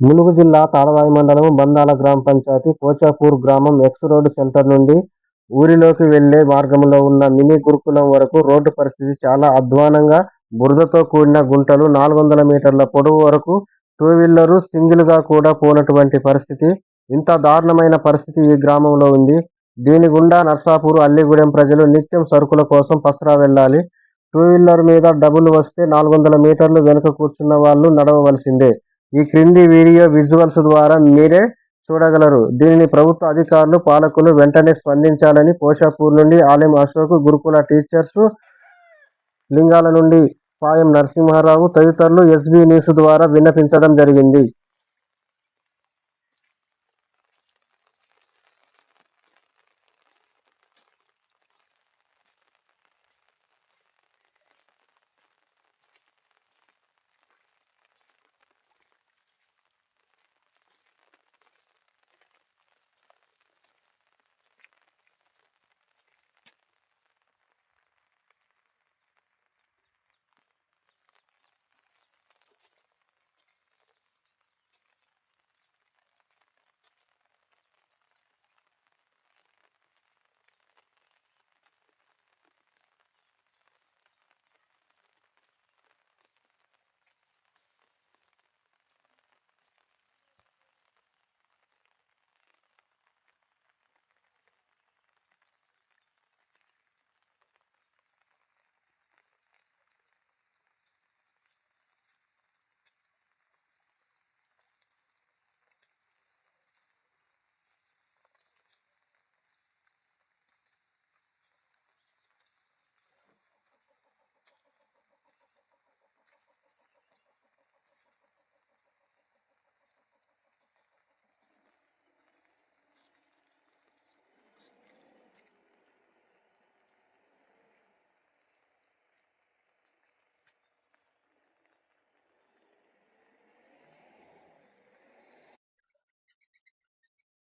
ములుగు జిల్లా తాడవాయి మండలం బందాల గ్రామ పంచాయతీ కోచాపూర్ గ్రామం ఎక్స్ రోడ్ సెంటర్ నుండి ఊరిలోకి వెళ్ళే మార్గంలో ఉన్న మినీ గురుకులం వరకు రోడ్డు పరిస్థితి చాలా అధ్వానంగా బురదతో కూడిన గుంటలు నాలుగు వందల మీటర్ల పొడవు వరకు టూ వీలరు సింగిల్గా కూడా పోనటువంటి పరిస్థితి. ఇంత దారుణమైన పరిస్థితి ఈ గ్రామంలో ఉంది. దీని గుండా నర్సాపూర్ అల్లిగూడెం ప్రజలు నిత్యం సరుకుల కోసం పసరా వెళ్ళాలి. టూ వీలర్ మీద డబ్బులు వస్తే నాలుగు వందల మీటర్లు వెనుక కూర్చున్న వాళ్ళు నడవవలసిందే. ఈ క్రింది వీడియో విజువల్స్ ద్వారా మీరే చూడగలరు. దీనిని ప్రభుత్వ అధికారులు పాలకులు వెంటనే స్పందించాలని పోషాపూర్ నుండి ఆలయం అశోక్ గురుకుల టీచర్స్ లింగాల నుండి పాయం నరసింహారావు తదితరులు ఎస్బీ న్యూస్ ద్వారా విన్నపించడం జరిగింది.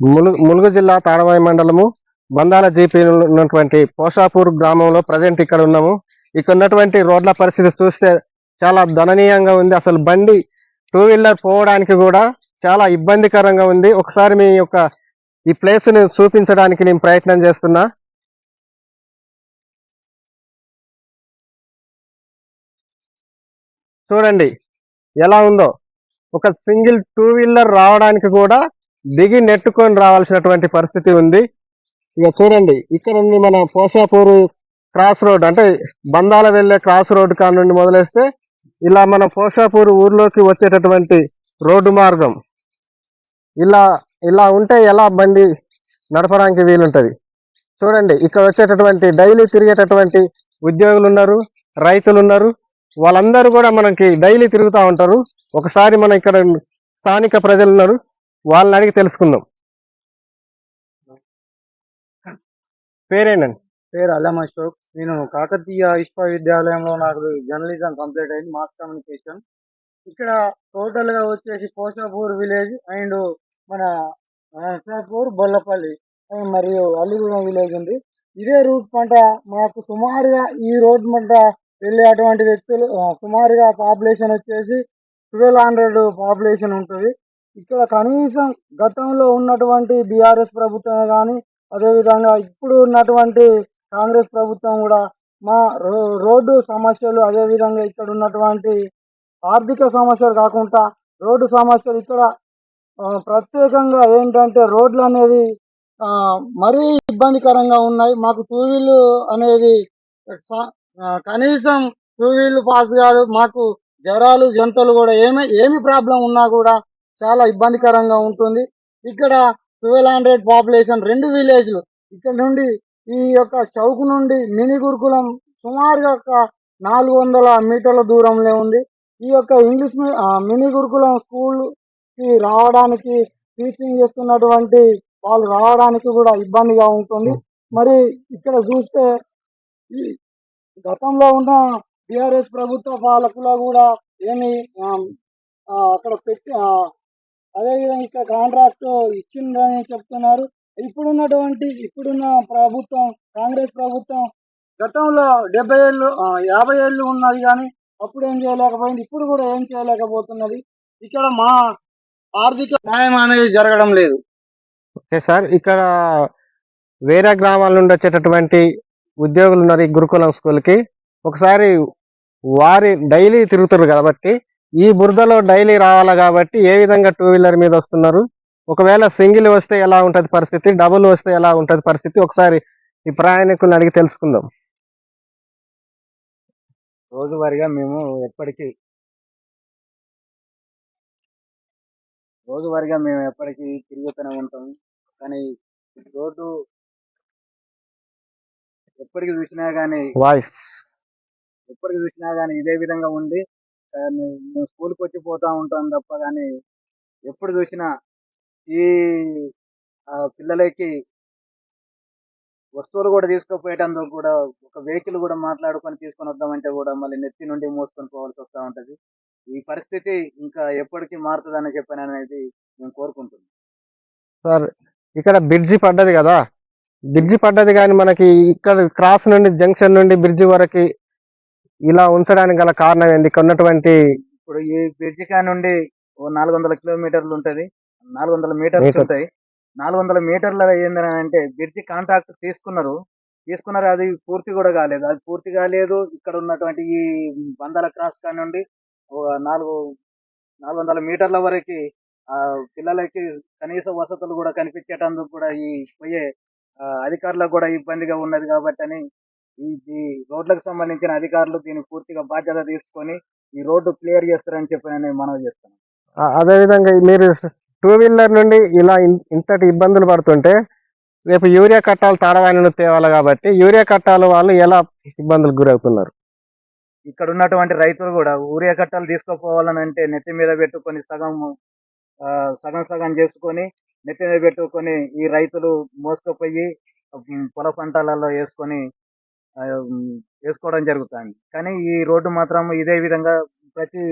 ములుగు ములుగు జిల్లా తాడవాయి మండలము బందాల జీపీ ఉన్నటువంటి పోషాపూర్ గ్రామంలో ప్రజెంట్ ఇక్కడ ఉన్నాము. ఇక్కడ ఉన్నటువంటి రోడ్ల పరిస్థితి చూస్తే చాలా దణనీయంగా ఉంది. అసలు బండి టూ వీలర్ పోవడానికి కూడా చాలా ఇబ్బందికరంగా ఉంది. ఒకసారి మీ యొక్క ఈ ప్లేస్ను చూపించడానికి నేను ప్రయత్నం చేస్తున్నా. చూడండి ఎలా ఉందో. ఒక సింగిల్ టూ వీలర్ రావడానికి కూడా దిగి నెట్టుకొని రావాల్సినటువంటి పరిస్థితి ఉంది. ఇక చూడండి ఇక్కడ నుండి మన పోషాపూర్ క్రాస్ రోడ్ అంటే బందాల వెళ్ళే క్రాస్ రోడ్ కాడ నుండి మొదలేస్తే ఇలా మన పోషాపూర్ ఊర్లోకి వచ్చేటటువంటి రోడ్డు మార్గం. ఇలా ఇలా ఉంటే ఎలా బండి నడపడానికి వీలుంటుంది? చూడండి ఇక్కడ వచ్చేటటువంటి డైలీ తిరిగేటటువంటి ఉద్యోగులు ఉన్నారు రైతులు ఉన్నారు. వాళ్ళందరూ కూడా మనకి డైలీ తిరుగుతూ ఉంటారు. ఒకసారి మన ఇక్కడ స్థానిక ప్రజలు ఉన్నారు. వాళ్ళని అడిగి తెలుసుకుందాం. పేరేంటండి? పేరు అల్లం అశోక్. నేను కాకతీయ విశ్వవిద్యాలయంలో నాకు జర్నలిజం కంప్లీట్ అయింది మాస్ కమ్యూనికేషన్. ఇక్కడ టోటల్గా వచ్చేసి పోషాపూర్ విలేజ్ అండ్ మన నరసాపూర్ బొల్లపల్లి మరియు అల్లిగూడెం విలేజ్ ఉంది. ఇదే రూట్ పంట మాకు సుమారుగా ఈ రోడ్ పంట వెళ్ళేటువంటి వ్యక్తులు ఆ, సుమారుగా పాపులేషన్ వచ్చేసి ట్వెల్వ్ హండ్రెడ్ పాపులేషన్ ఉంటుంది. ఇక్కడ కనీసం గతంలో ఉన్నటువంటి బీఆర్ఎస్ ప్రభుత్వమే కానీ అదేవిధంగా ఇప్పుడు ఉన్నటువంటి కాంగ్రెస్ ప్రభుత్వం కూడా మా రో రోడ్డు సమస్యలు అదేవిధంగా ఇక్కడ ఉన్నటువంటి ఆర్థిక సమస్యలు కాకుండా రోడ్డు సమస్యలు ఇక్కడ ప్రత్యేకంగా ఏంటంటే రోడ్లు అనేది మరీ ఇబ్బందికరంగా ఉన్నాయి. మాకు టూ వీల్ అనేది స- కనీసం టూ వీల్ పాస్ కాదు. మాకు జ్వరాలు జంతలు కూడా ఏమి ఏమి ప్రాబ్లం ఉన్నా కూడా చాలా ఇబ్బందికరంగా ఉంటుంది. ఇక్కడ ట్వెల్వ్ హండ్రెడ్ పాపులేషన్ రెండు విలేజ్లు. ఇక్కడ నుండి ఈ యొక్క చౌక్ నుండి మినీ గురుకులం సుమారుగా ఒక నాలుగు వందల మీటర్ల దూరంలో ఉంది. ఈ యొక్క ఇంగ్లీష్ మీ- ఆ, మినీ గురుకులం స్కూల్కి రావడానికి టీచింగ్ చేస్తున్నటువంటి వాళ్ళు రావడానికి కూడా ఇబ్బందిగా ఉంటుంది. మరి ఇక్కడ చూస్తే ఈ గతంలో ఉన్న బీఆర్ఎస్ ప్రభుత్వ పాలకులు కూడా ఏమి అక్కడ పెట్టి అదేవిధంగా ఇక్కడ కాంట్రాక్ట్ ఇచ్చిందని చెప్తున్నారు. ఇప్పుడున్నటువంటి ఇప్పుడున్న ప్రభుత్వం కాంగ్రెస్ ప్రభుత్వం గతంలో డెబ్బై ఏళ్ళు యాభై ఏళ్ళు ఉన్నది కానీ అప్పుడు ఏం చేయలేకపోయింది ఇప్పుడు కూడా ఏం చేయలేకపోతున్నది. ఇక్కడ మా ఆర్థిక న్యాయం అనేది జరగడం లేదు. ఓకే సార్ ఇక్కడ వేరే గ్రామాల నుండి వచ్చేటటువంటి ఉద్యోగులు ఉన్నారు ఈ గురుకులం స్కూల్కి. ఒకసారి వారి డైలీ తిరుగుతారు కాబట్టి ఈ బురదలో డైలీ రావాలా కాబట్టి ఏ విధంగా టూ వీలర్ మీద వస్తున్నారు? ఒకవేళ సింగిల్ వస్తే ఎలా ఉంటది పరిస్థితి? డబుల్ వస్తే ఎలా ఉంటది పరిస్థితి? ఒకసారి ఈ ప్రయాణికులను అడిగి తెలుసుకుందాం. రోజువారీగా మేము ఎప్పటికీ రోజువారీగా మేము ఎప్పటికీ తిరుగుతూనే ఉంటాం. కానీ రోడ్డు ఎప్పటికి చూసినా కానీ వాయిస్ ఎప్పటికి చూసినా కానీ ఇదే విధంగా మేము స్కూల్కి వచ్చి పోతా ఉంటాం తప్ప కానీ ఎప్పుడు చూసినా ఈ ఆ, పిల్లలకి వస్తువులు కూడా తీసుకుపోయేటందుకు కూడా ఒక వెహికల్ కూడా మాట్లాడుకొని తీసుకొని వద్దామంటే కూడా మళ్ళీ నెత్తి నుండి మోసుకొని పోవాల్సి వస్తూ ఉంటది. ఈ పరిస్థితి ఇంకా ఎప్పటికీ మారుతుందని చెప్పాను అనేది మేము కోరుకుంటున్నాం. సార్ ఇక్కడ బ్రిడ్జి పడ్డది కదా? బ్రిడ్జి పడ్డది కానీ మనకి ఇక్కడ క్రాస్ నుండి జంక్షన్ నుండి బ్రిడ్జి వరకు ఇలా ఉంచడానికి గల కారణం ఏంది? ఇక్కడ ఉన్నటువంటి ఇప్పుడు ఈ బ్రిడ్జి కా నుండి ఓ నాలుగు వందల కిలోమీటర్లు ఉంటది. నాలుగు వందల మీటర్స్ మీటర్. ఉంటాయి. నాలుగు వందల మీటర్ల ఏందని అంటే బ్రిడ్జి కాంట్రాక్ట్ తీసుకున్నారు. తీసుకున్నారు అది పూర్తి కూడా కాలేదు. అది పూర్తి కాలేదు. ఇక్కడ ఉన్నటువంటి ఈ బందల క్రాస్ కా నుండి ఓ నాలుగు నాలుగు వందల మీటర్ల వరకు ఆ పిల్లలకి కనీస వసతులు కూడా కనిపించేటందుకు కూడా ఈ పోయే ఆ, అధికారులకు కూడా ఇబ్బందిగా ఉన్నది కాబట్టి అని ఈ రోడ్లకు సంబంధించిన అధికారులు దీన్ని పూర్తిగా బాధ్యత తీసుకొని ఈ రోడ్డు క్లియర్ చేస్తారని చెప్పి నేను మనవి చేస్తాను ఆ- అదే విధంగా మీరు టూ వీలర్ నుండి ఇలా ఇంతటి ఇబ్బందులు పడుతుంటే రేపు యూరియా కట్టాలు తాడవాయిలను తేవాలి కాబట్టి యూరియా కట్టాలు వాళ్ళు ఎలా ఇబ్బందులకు గురవుతున్నారు? ఇక్కడ ఉన్నటువంటి రైతులు కూడా ఊరియా కట్టాలు తీసుకుపోవాలని అంటే నెత్తి మీద పెట్టుకొని సగం సగం సగం చేసుకొని నెత్తి మీద పెట్టుకొని ఈ రైతులు మోసుకుపోయి పొల పంటలలో వేసుకొని వేసుకోవడం జరుగుతుంది. కానీ ఈ రోడ్డు మాత్రం ఇదే విధంగా ప్రతి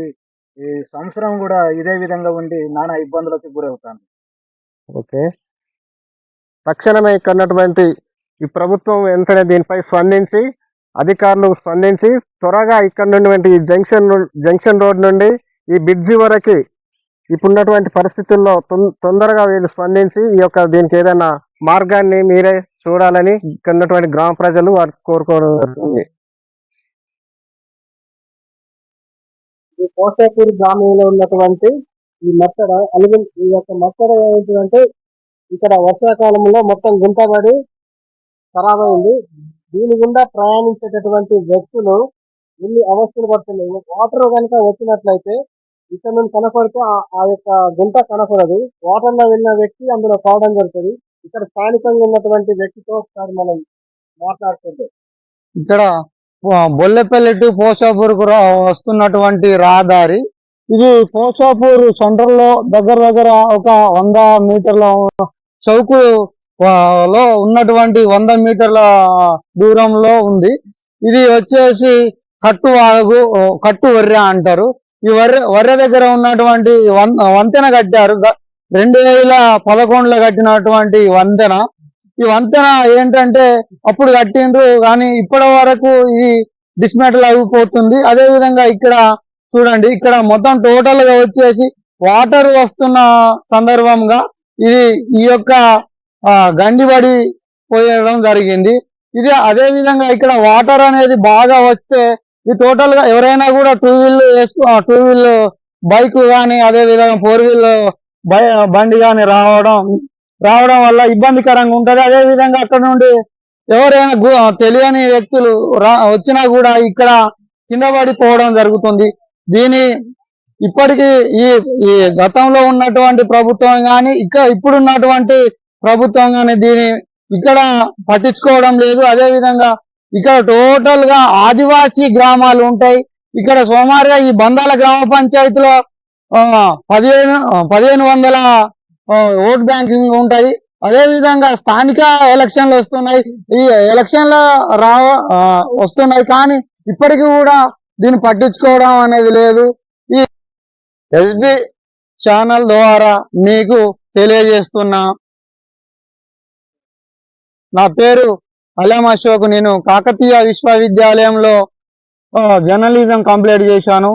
ఈ సంవత్సరం కూడా ఇదే విధంగా ఉండి నానా ఇబ్బందులకు గురవుతాను ఓకే. తక్షణమే ఇక్కడ ఉన్నటువంటి ఈ ప్రభుత్వం వెంటనే దీనిపై స్పందించి అధికారులు స్పందించి త్వరగా ఇక్కడ నుండి ఈ జంక్షన్ జంక్షన్ రోడ్ నుండి ఈ బ్రిడ్జి వరకు ఇప్పుడున్నటువంటి పరిస్థితుల్లో తొం- తొందరగా వీళ్ళు స్పందించి ఈ యొక్క దీనికి ఏదైనా మార్గాన్ని మీరే చూడాలని ఇక్కడ ఉన్నటువంటి గ్రామ ప్రజలు వారు కోరుకోవడం జరుగుతుంది ఈ కోసాపూర్ గ్రామంలో ఉన్నటువంటి ఈ మత్తడ అలిగిన ఈ యొక్క మత్తడ ఏంటంటే ఇక్కడ వర్షాకాలంలో మొత్తం గుంటబడి ఖరాబ్ అయింది దీని గుండా ప్రయాణించేటటువంటి వ్యక్తులు ఎన్ని అవస్థలు పడుతున్నాయి? వాటర్ కనుక వచ్చినట్లయితే ఇక్కడ నుండి కనపడితే ఆ- యొక్క గుంట కనపడదు. వాటర్లో వెళ్ళిన వ్యక్తి అందులో కావడం జరుగుతుంది. ఇక్కడ స్థానికంగా ఉన్నటువంటి వ్యక్తితో ఒకసారి మనం మాట్లాడుతుంటే ఇక్కడ బొల్లెపల్లి టు పోషాపూర్కు వస్తున్నటువంటి రహదారి. ఇది పోషాపూర్ సెంటర్లో దగ్గర దగ్గర ఒక వంద మీటర్ల చౌకు లో ఉన్నటువంటి వంద మీటర్ల దూరంలో ఉంది. ఇది వచ్చేసి కట్టు వాగు కట్టు వర్రె అంటారు. ఈ వర్రె వర్రె దగ్గర ఉన్నటువంటి వం- వంతెన కట్టారు. రెండు వేల పదకొండులో కట్టినటువంటి వంతెన. ఈ వంతెన ఏంటంటే అప్పుడు కట్టిండ్రు కానీ ఇప్పటి వరకు ఇది డిస్మెటల్ అయిపోతుంది. అదే విధంగా ఇక్కడ చూడండి ఇక్కడ మొత్తం టోటల్గా వచ్చేసి వాటర్ వస్తున్న సందర్భంగా ఇది ఈ యొక్క గండిబడి పోయడం జరిగింది. ఇది అదే విధంగా ఇక్కడ వాటర్ అనేది బాగా వస్తే ఇది టోటల్గా ఎవరైనా కూడా టూ వీల్ వేసుకో టూ వీల్ బైక్ కానీ అదే విధంగా ఫోర్ వీల్ బండి కానీ రావడం రావడం వల్ల ఇబ్బందికరంగా ఉంటుంది. అదే విధంగా అక్కడ నుండి ఎవరైనా తెలియని వ్యక్తులు రా వచ్చినా కూడా ఇక్కడ కింద పడిపోవడం జరుగుతుంది. దీని ఇప్పటికీ ఈ ఈ గతంలో ఉన్నటువంటి ప్రభుత్వం కానీ ఇక్కడ ఇప్పుడున్నటువంటి ప్రభుత్వం కానీ దీని ఇక్కడ పట్టించుకోవడం లేదు. అదే విధంగా ఇక్కడ టోటల్గా ఆదివాసీ గ్రామాలు ఉంటాయి. ఇక్కడ సోమారుగా ఈ బందాల గ్రామ పంచాయతీలో పదిహేను పదిహేను వందల ఓట్ బ్యాంకింగ్ ఉంటుంది అదే విధంగా స్థానిక ఎలక్షన్లు వస్తున్నాయి. ఈ ఎలక్షన్ల రావ వస్తున్నాయి. కానీ ఇప్పటికీ కూడా దీన్ని పట్టించుకోవడం అనేది లేదు. ఈ ఎస్బి ఛానల్ ద్వారా మీకు తెలియజేస్తున్నా. నా పేరు అలం అశోక్. నేను కాకతీయ విశ్వవిద్యాలయంలో జర్నలిజం కంప్లీట్ చేశాను.